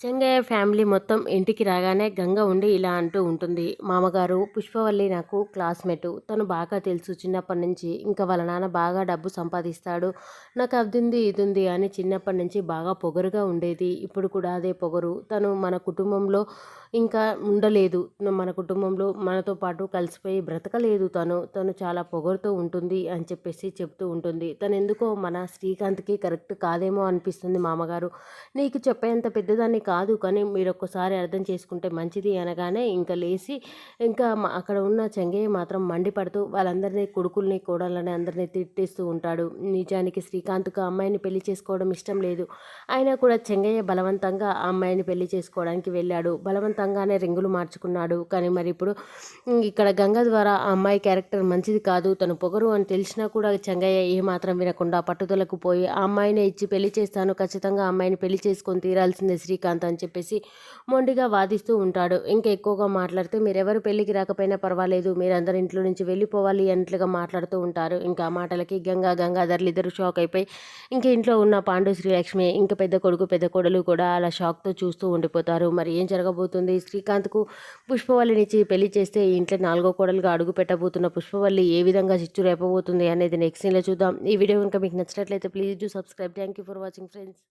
Chengaiah family మొత్తం ఇంటికి రాగానే గంగ ఉండి ఇలా అంటూ ఉంటుంది. మామగారు పుష్పవల్లి నాకు క్లాస్మేటు. తను బాగా తెలుసు. చిన్నప్పటి నుంచి ఇంకా వాళ్ళ నాన్న బాగా డబ్బు సంపాదిస్తాడు. నాకు అదింది ఇది అని చిన్నప్పటి నుంచి బాగా పొగరుగా ఉండేది. ఇప్పుడు కూడా అదే పొగరు. తను మన కుటుంబంలో ఇంకా ఉండలేదు. మన కుటుంబంలో మనతో పాటు కలిసిపోయి బ్రతకలేదు తను. తను చాలా పొగరుతో ఉంటుంది అని చెప్పేసి చెప్తూ ఉంటుంది. తను ఎందుకో మన శ్రీకాంత్కి కరెక్ట్ కాదేమో అనిపిస్తుంది మామగారు. నీకు చెప్పేంత పెద్దదాన్ని కాదు కానీ మీరు ఒక్కసారి అర్థం చేసుకుంటే మంచిది అనగానే ఇంకా లేచి ఇంకా అక్కడ ఉన్న చెంగయ్య మాత్రం మండిపడుతూ వాళ్ళందరినీ కొడుకుల్ని కోడళ్ళని అందరినీ తిట్టేస్తూ ఉంటాడు. నిజానికి శ్రీకాంత్కు అమ్మాయిని పెళ్ళి చేసుకోవడం ఇష్టం లేదు. అయినా కూడా చెంగయ్య బలవంతంగా ఆ అమ్మాయిని పెళ్ళి చేసుకోవడానికి వెళ్ళాడు. బలవంతంగానే రింగులు మార్చుకున్నాడు. కానీ మరి ఇప్పుడు ఇక్కడ గంగ ద్వారా ఆ అమ్మాయి క్యారెక్టర్ మంచిది కాదు తను పొగరు అని తెలిసినా కూడా చెంగయ్య ఏమాత్రం వినకుండా పట్టుదలకు పోయి ఆ అమ్మాయిని ఇచ్చి పెళ్ళి చేస్తాను ఖచ్చితంగా అమ్మాయిని పెళ్ళి చేసుకొని తీరాల్సిందే శ్రీకాంత్ అని చెప్పేసి మొండిగా వాదిస్తూ ఉంటాడు. ఇంకా ఎక్కువగా మాట్లాడితే మీరెవరు పెళ్ళికి రాకపోయినా పర్వాలేదు మీరందరూ ఇంట్లో నుంచి వెళ్ళిపోవాలి అన్నట్లుగా మాట్లాడుతూ ఉంటారు. ఇంకా మాటలకి గంగా గంగాధర్లు ఇద్దరు షాక్ అయిపోయి ఇంకా ఇంట్లో ఉన్న పాండు శ్రీలక్ష్మి ఇంకా పెద్ద కొడుకు పెద్ద కొడలు కూడా అలా షాక్తో చూస్తూ ఉండిపోతారు. మరి ఏం జరగబోతుంది? శ్రీకాంత్కు పుష్పవల్లినిచ్చి పెళ్ళి చేస్తే ఈ ఇంట్లో నాలుగో కోడలుగా అడుగు పెట్టబోతున్న పుష్పవల్లి ఏ విధంగా చిచ్చు రేపబోతుంది అనేది నెక్స్ట్ సీన్లో చూద్దాం. ఈ వీడియో కనుక మీకు నచ్చినట్లయితే please do subscribe. Thank you for watching friends.